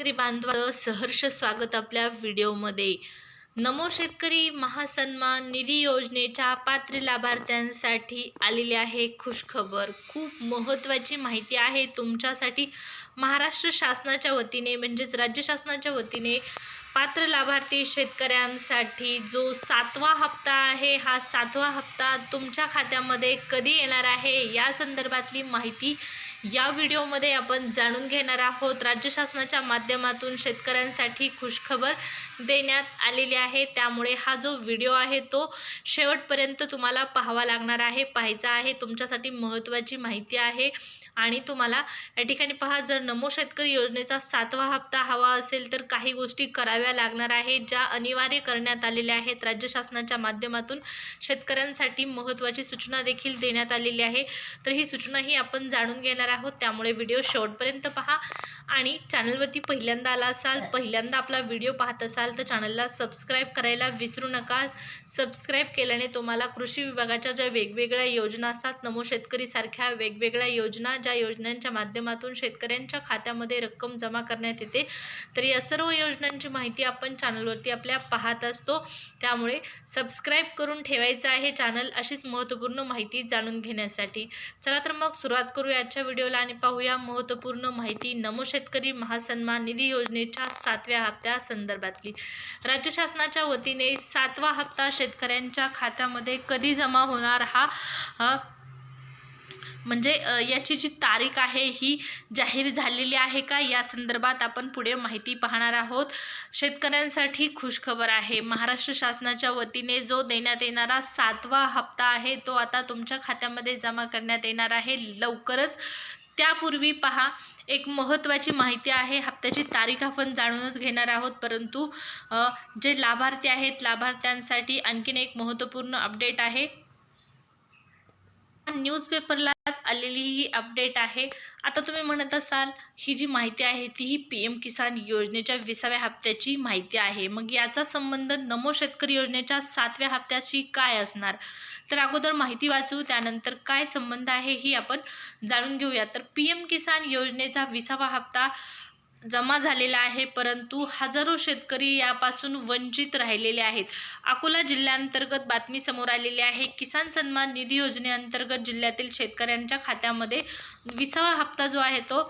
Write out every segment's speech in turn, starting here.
शेतकरी बांधवाचं सहर्ष स्वागत आपल्या व्हिडिओमध्ये. नमो शेतकरी महासन्मान निधी योजनेच्या पात्र लाभार्थ्यांसाठी आलेली आहे खुशखबर. खूप महत्त्वाची माहिती आहे तुमच्यासाठी. महाराष्ट्र शासनाच्या वतीने म्हणजेच राज्य शासनाच्या वतीने पात्र लाभार्थी शेतकऱ्यांसाठी जो सातवा हप्ता आहे हा सातवा हप्ता तुमच्या खात्यामध्ये कधी येणार आहे? या संदर्भातली माहिती या व्हिडिओमध्ये आपण जाणून घेणार आहोत राज्य शासनाच्या माध्यमातून शेतकऱ्यांसाठी खुशखबर देण्यात आलेली आहे. त्यामुळे हा जो व्हिडिओ आहे तो शेवटपर्यंत तुम्हाला पाहावा लागणार आहे पाहायचा आहे. तुमच्यासाठी महत्त्वाची माहिती आहे. आणि तुम्हाला या ठिकाणी पहा जर नमो शेतकरी योजनेचा सातवा हप्ता हवा असेल तर काही गोष्टी कराव्या लागणार आहे ज्या अनिवार्य करण्यात आलेल्या आहेत. राज्य शासनाच्या माध्यमातून शेतकऱ्यांसाठी महत्त्वाची सूचना देखील देण्यात आलेली आहे. तर ही सूचनाही आपण जाणून घेणार आहोत त्यामुळे व्हिडिओ शेवटपर्यंत पहा. आणि चॅनलवरती पहिल्यांदा आला असाल पहिल्यांदा आपला व्हिडिओ पाहत असाल तर चॅनलला सबस्क्राईब करायला विसरू नका. सबस्क्राईब केल्याने तुम्हाला कृषी विभागाच्या ज्या वेगवेगळ्या योजना असतात नमो शेतकरीसारख्या वेगवेगळ्या योजना ज्या योजनांच्या माध्यमातून शेतकऱ्यांच्या खात्यामध्ये रक्कम जमा करण्यात येते. तर या सर्व योजनांची माहिती आपण चॅनलवरती आपल्या पाहत असतो. त्यामुळे सबस्क्राईब करून ठेवायचं आहे चॅनल अशीच महत्त्वपूर्ण माहिती जाणून घेण्यासाठी. चला तर मग सुरुवात करू आजच्या व्हिडिओला आणि पाहूया महत्त्वपूर्ण माहिती. नमो शेतकरी महासन्मान निधी योजनेच्या सातव्या हप्त्या संदर्भातली. राज्य शासनाच्या वतीने सातवा हप्ता शेतकऱ्यांच्या खात्यामध्ये कधी जमा होणार हा म्हणजे याची जी तारीख आहे ही जाहीर झालेली आहे का? या संदर्भात आपण पुढे माहिती पाहणार आहोत. शेतकऱ्यांसाठी खुशखबर आहे. महाराष्ट्र शासनाच्या वतीने जो देण्यात येणारा सातवा हप्ता आहे तो आता तुमच्या खात्यामध्ये जमा करण्यात येणार आहे. लवकरच त्यापूर्वी पहा एक महत्त्वाची माहिती आहे. हप्त्याची तारीख आपण जाणूनच घेणार आहोत. परंतु जे लाभार्थी आहेत लाभार्थ्यांसाठी आणखीन एक महत्त्वपूर्ण अपडेट आहे. न्यूजपेपरला आलेली ही अपडेट आहे. आता तुम्ही म्हणत असाल ही जी माहिती आहे ती ही पी एम किसान योजनेच्या विसाव्या हप्त्याची माहिती आहे. मग याचा संबंध नमो शेतकरी योजनेच्या सातव्या हप्त्याशी काय असणार? तर अगोदर माहिती वाचू त्यानंतर काय संबंध आहे ही आपण जाणून घेऊया. तर पी एम किसान योजनेचा विसावा हप्ता जमा झालेला आहे परंतु हजारो शेतकरी यापासून वंचित राहिलेले आहेत. अकोला जिल्ह्यांतर्गत बातमी समोर आलेली आहे किसान सन्मान निधी योजनेअंतर्गत जिल्ह्यातील शेतकऱ्यांच्या खात्यामध्ये विसावा हप्ता जो आहे तो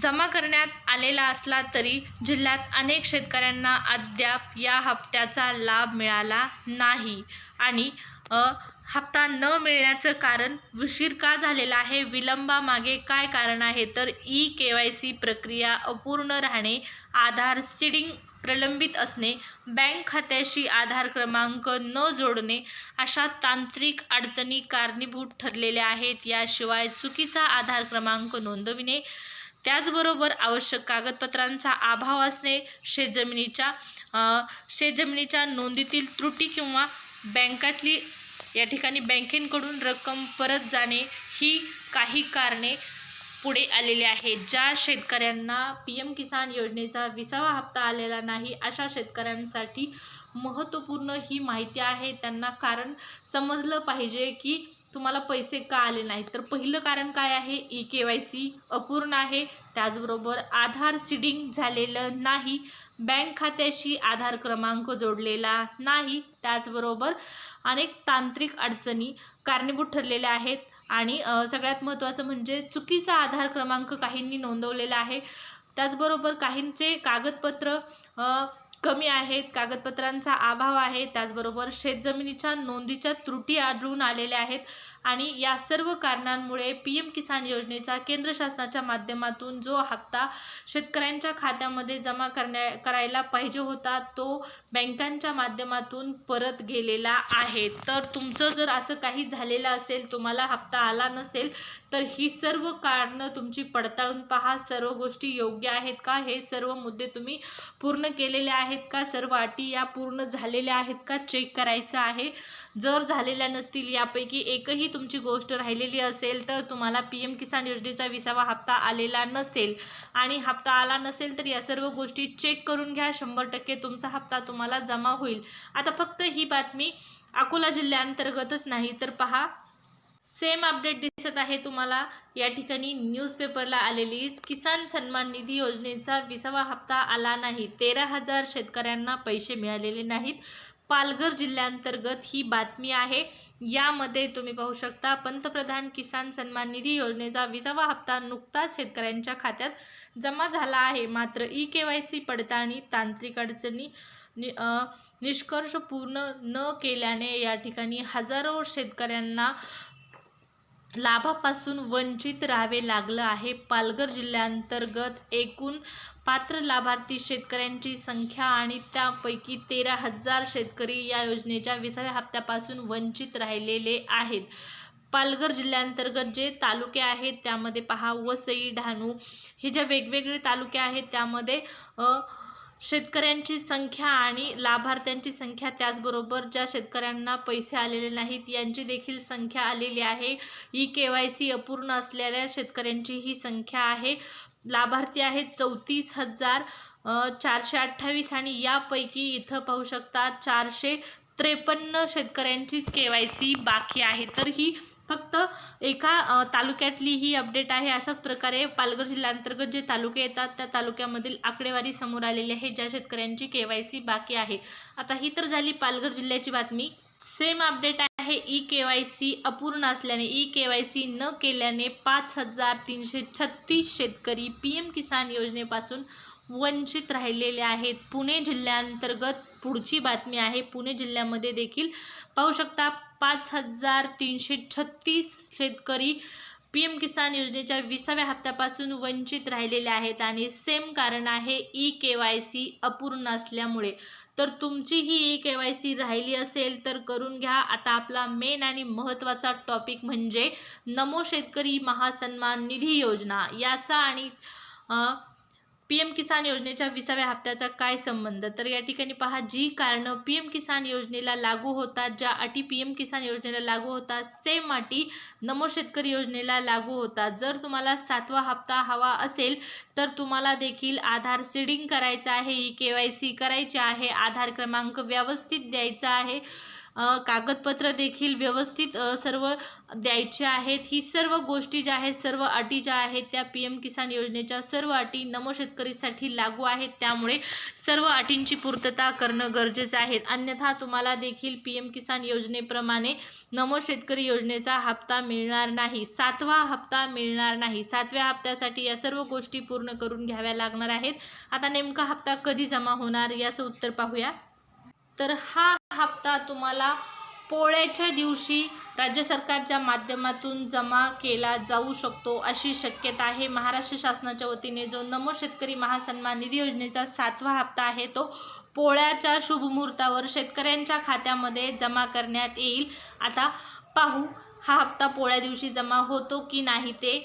जमा करण्यात आलेला असला तरी जिल्ह्यात अनेक शेतकऱ्यांना अद्याप या हप्त्याचा लाभ मिळाला नाही. आणि हप्ता न मिळण्याचं कारण उशीर का झालेला आहे? विलंबामागे काय कारण आहे? तर ई के वाय सी प्रक्रिया अपूर्ण राहणे आधार सीडिंग प्रलंबित असणे बँक खात्याशी आधार क्रमांक न जोडणे अशा तांत्रिक अडचणी कारणीभूत ठरलेल्या आहेत. याशिवाय चुकीचा आधार क्रमांक नोंदविणे त्याचबरोबर आवश्यक कागदपत्रांचा अभाव असणे शेतजमिनीच्या शेतजमिनीच्या नोंदीतील त्रुटी किंवा बँकातली या ठिकाणी बँकेकडून रक्कम परत जाणे ही काही कारणे पुढे आलेली आहेत. ज्या शेतकऱ्यांना पी एम किसान योजनेचा विसावा हप्ता आलेला नाही अशा शेतकऱ्यांसाठी महत्त्वपूर्ण ही माहिती आहे. त्यांना कारण समजलं पाहिजे की तुम्हाला पैसे का आले नाहीत? तर पहिलं कारण काय आहे? ई के वाय सी अपूर्ण आहे. त्याचबरोबर आधार सिडिंग झालेलं नाही. बँक खात्याशी आधार क्रमांक जोडलेला नाही. त्याचबरोबर अनेक तांत्रिक अडचणी कारणीभूत ठरलेल्या आहेत. आणि सगळ्यात महत्त्वाचं म्हणजे चुकीचा आधार क्रमांक काहींनी नोंदवलेला आहे. त्याचबरोबर काहींचे कागदपत्र कमी आहेत कागदपत्रांचा अभाव आहे त्याचबरोबर शेतजमिनीच्या नोंदीच्या त्रुटी आढळून आलेल्या आहेत. आणि या सर्व कारणांमुळे पी एम किसान योजनेचा केंद्र शासनाच्या माध्यमातून जो हप्ता शेतकऱ्यांच्या खात्यामध्ये जमा करण्या करायला पाहिजे होता तो बँकांच्या माध्यमातून परत गेलेला आहे. तर तुमचं जर असं काही झालेलं असेल तुम्हाला हप्ता आला नसेल तर ही सर्व कारणं तुमची पडताळून पहा. सर्व गोष्टी योग्य आहेत का? हे सर्व मुद्दे तुम्ही पूर्ण केलेले आहेत का? सर्व अटी या पूर्ण झालेल्या आहेत का? चेक करायचं आहे. जर झालेल्या नसतील यापैकी एकही तुमची गोष्ट राहिलेली असेल तर तुम्हाला पी एम किसान योजनेचा विसावा हप्ता आलेला नसेल. आणि हप्ता आला नसेल तर या सर्व गोष्टी चेक करून घ्या. शंभर टक्के तुमचा हप्ता तुम्हाला जमा होईल. आता फक्त ही बातमी अकोला जिल्ह्याअंतर्गतच नाही तर पहा सेम अपडेट दिसत आहे तुम्हाला. या ठिकाणी न्यूजपेपरला आलेली किसान सन्मान निधी योजनेचा विसावा हप्ता आला नाही. तेरा हजार शेतकऱ्यांना पैसे मिळालेले नाहीत. पालघर जिल्ह्यांतर्गत ही बातमी आहे. यामध्ये तुम्ही पाहू शकता पंतप्रधान किसान सन्मान निधी योजनेचा विसावा हप्ता नुकताच शेतकऱ्यांच्या खात्यात जमा झाला आहे. मात्र ई के वाय सी पडताळणी तांत्रिक अडचणी नि निष्कर्ष पूर्ण न केल्याने या ठिकाणी हजारो शेतकऱ्यांना लाभापासून वंचित राहावे लागलं आहे. पालघर जिल्ह्यांतर्गत एकूण पात्र लाभार्थी शेतकऱ्यांची संख्या आणि त्यापैकी तेरा हजार शेतकरी या योजनेच्या विसाव्या हप्त्यापासून वंचित राहिलेले आहेत. पालघर जिल्ह्यांतर्गत जे तालुके आहेत त्यामध्ये पहा वसई डहाणू हे जे वेगवेगळे तालुके आहेत त्यामध्ये अ, शेतकऱ्यांची संख्या आणि लाभार्थ्यांची संख्या त्याचबरोबर ज्या शेतकऱ्यांना पैसे आलेले नाहीत यांची देखील संख्या आलेली आहे. ई के वाय सी अपूर्ण असलेल्या शेतकऱ्यांची ही संख्या आहे. लाभार्थी आहेत चौतीस हजार चारशे अठ्ठावीस आणि यापैकी इथं पाहू शकता चारशे त्रेपन्न शेतकऱ्यांचीच के वाय सी बाकी आहे. तर ही फक्त एका तालुक्यातली ही अपडेट आहे. अशाच प्रकारे पालघर जिल्ह्यांतर्गत जे तालुके येतात त्या तालुक्यामधील आकडेवारी समोर आलेली आहे ज्या शेतकऱ्यांची के वाय सी बाकी आहे. आता ही तर झाली पालघर जिल्ह्याची बातमी. सेम अपडेट आहे ई के वाय सी अपूर्ण असल्याने ई के वाय सी न केल्याने पाच हजार तीनशे छत्तीस शेतकरी पी एम किसान योजनेपासून वंचित राहिलेले आहेत. पुणे जिल्ह्यांतर्गत पुढची बातमी आहे. पुणे जिल्ह्यामध्ये देखील पाहू शकता पाच हजार तीनशे छत्तीस शेतकरी पी एम किसान योजनेच्या विसाव्या हप्त्यापासून वंचित राहिलेले आहेत आणि सेम कारण आहे ई के वाय सी अपूर्ण असल्यामुळे. तर तुमची ही ई के वाय सी राहिली असेल तर करून घ्या. आता आपला मेन आणि महत्त्वाचा टॉपिक म्हणजे नमो शेतकरी महासन्मान निधी योजना. याचा आणि पी एम किसान योजनेच्या विसाव्या हप्त्याचा काय संबंध? तर या ठिकाणी पहा जी कारणं पी एम किसान योजनेला लागू होतात ज्या अटी पी एम किसान योजनेला लागू होतात सेम अटी नमो शेतकरी योजनेला लागू होतात. जर तुम्हाला सातवा हप्ता हवा असेल तर तुम्हाला देखील आधार सीडिंग करायचं आहे ई के वाय सी करायचे आहे आधार क्रमांक व्यवस्थित द्यायचा आहे. कागदपत्र देखील व्यवस्थित सर्व द्यायचे आहेत. ही सर्व गोष्टी ज्या आहेत सर्व अटी ज्या आहेत त्या पी एम किसान योजनेच्या सर्व अटी नमो शेतकरीसाठी लागू आहेत. त्यामुळे सर्व अटींची पूर्तता करणं गरजेचं आहे. अन्यथा तुम्हाला देखील पी एम किसान योजनेप्रमाणे नमो शेतकरी योजनेचा हप्ता मिळणार नाही. सातवा हप्ता मिळणार नाही. सातव्या हप्त्यासाठी या सर्व गोष्टी पूर्ण करून घ्याव्या लागणार आहेत. आता नेमका हप्ता कधी जमा होणार याचं उत्तर पाहूया. तर हा हप्ता तुम्हाला पोळ्याच्या दिवशी राज्य सरकारच्या माध्यमातून जमा केला जाऊ शकतो अशी शक्यता आहे. महाराष्ट्र शासनाच्या वतीने जो नमो शेतकरी महासन्मान निधी योजनेचा सातवा हप्ता आहे तो पोळ्याच्या शुभमुहूर्तावर शेतकऱ्यांच्या खात्यामध्ये जमा करण्यात येईल. आता पाहू हा हप्ता पोळ्या दिवशी जमा होतो की नाही ते